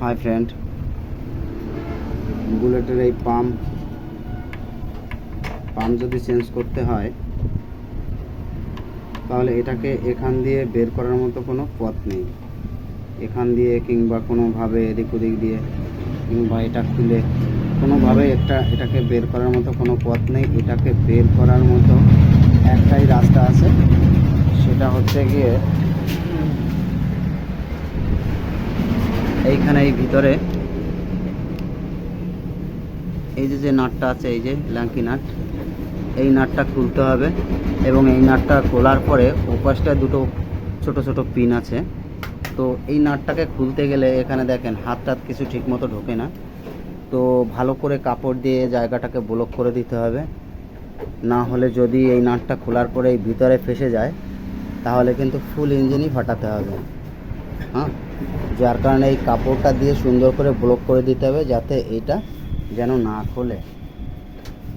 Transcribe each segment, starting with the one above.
Hi friend বুলেটের এই pump pump যদি চেঞ্জ করতে হয়, তাহলে এটাকে এখান দিয়ে বের করার মতো কোনো পথ নেই। এখান দিয়ে কিংবা কোনোভাবে এদিক ওদিক দিয়ে, কিংবা এটা খুলে, কোনোভাবে একটা, এটাকে বের করার মতো কোনো পথ নেই। এটাকে বের করার মতো একটাই রাস্তা আছে। সেটা হচ্ছে গিয়ে এইখানে এই ভিতরে। এই যে যে নাটটা আছে, এই যে ল্যাঙ্কি নাট, এই নাটটা খুলতে হবে এবং এই নাটটা খোলার পরে ওপাশটায় দুটো ছোট ছোট পিন আছে। তো এই নাটটাকে খুলতে গেলে এখানে দেখেন হাত টাত কিছু ঠিকমতো ঢোকে না। তো ভালো করে কাপড় দিয়ে জায়গাটাকে ব্লক করে দিতে হবে। না হলে যদি এই নাটটা খোলার পরে এই ভিতরে ফেসে যায়, তাহলে কিন্তু ফুল ইঞ্জিনই ফাটাতে হবে। হ্যাঁ? যার কারণে এই কাপড়টা দিয়ে সুন্দর করে ব্লক করে দিতে হবে যাতে এটা যেন না খোলে,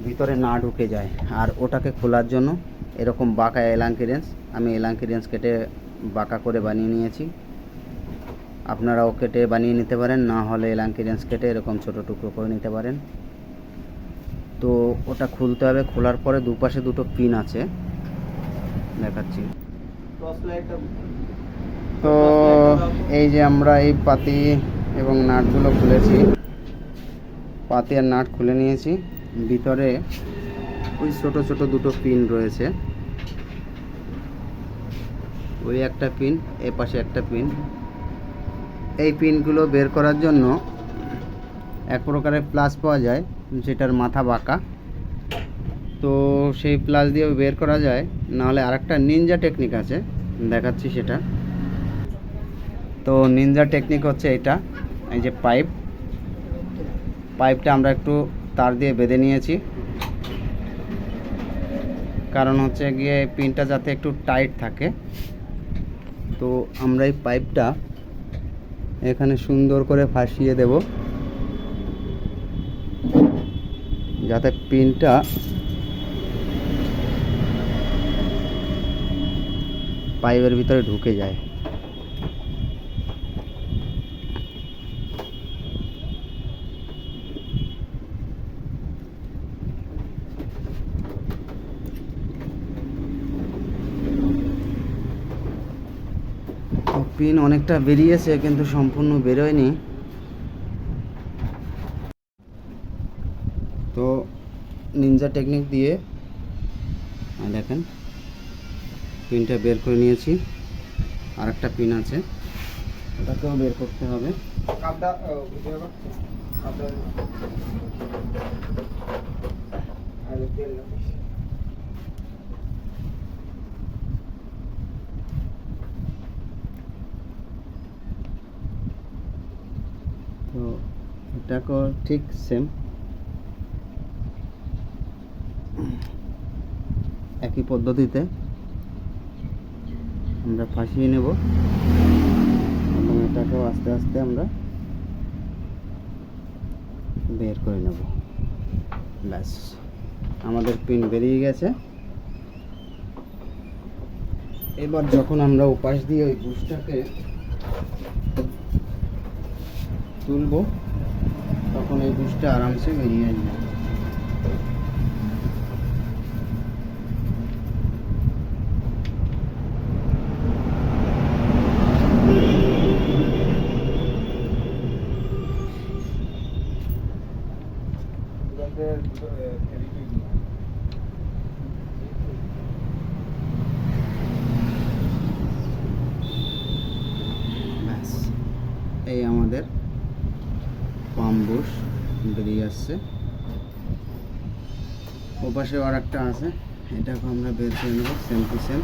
ভিতরে না ঢুকে যায়। আর ওটাকে খোলার জন্য এরকম বাঁকা এলাঙ্কি রেঞ্জ, আমি এলাঙ্কি রেঞ্জ কেটে বাঁকা করে বানিয়ে নিয়েছি। আপনারাও কেটে বানিয়ে নিতে পারেন, না হলে এলাঙ্কি রেঞ্জ কেটে এরকম ছোটো টুকরো করে নিতে পারেন। তো ওটা খুলতে হবে, খোলার পরে দুপাশে দুটো পিন আছে। দেখাচ্ছি। তো এই যে আমরা এই পাতি এবং নাটগুলো খুলেছি। পাতি আর নাট খুলে নিয়েছি। ভিতরে ওই ছোট ছোট দুটো পিন রয়েছে। ওই একটা পিন, এ পাশে একটা পিন। এই পিনগুলো বের করার জন্য এক প্রকারের প্লাস পাওয়া যায়, যেটার মাথা বাঁকা। তো সেই প্লাস দিয়ে বের করা যায়। নাহলে আরেকটা নিনজা টেকনিক আছে, দেখাচ্ছি সেটা। তো নিনজা টেকনিক হচ্ছে এটা, এই যে পাইপ পাইপটা আমরা একটু তার দিয়ে বেঁধে নিয়েছি। কারণ হচ্ছে গিয়ে পিনটা যাতে একটু টাইট থাকে। তো আমরা এই পাইপটা এখানে সুন্দর করে ফাঁসিয়ে দেব। যাতে পিনটা পাইপের ভিতরে ঢুকে যায় তো পিন অনেকটা বেরিয়েছে, কিন্তু সম্পূর্ণ বেরোয়নি। তো নিনজা টেকনিক দিয়ে দেখেন পিনটা বের করে নিয়েছি। আর একটা পিন আছে, ওটাকেও বের করতে হবে। তো এটাকেও ঠিক সেম একই পদ্ধতিতে আমরা ফাঁসিয়ে নেব। এবং এটাকেও আস্তে আস্তে আমরা বের করে নেব। ব্যাস, আমাদের পিন বেরিয়ে গেছে। এবার যখন আমরা উপাস দিয়ে ওই বুশটাকে তুলবো তখন এই বুশটা আরামসে বেরিয়ে আসবে। এই আমাদের পাম্বুশ বেরিয়ে আসছে। ওপাশে আর একটা আছে। এটাকে আমরা বের করে নেব, সেম টু সেম।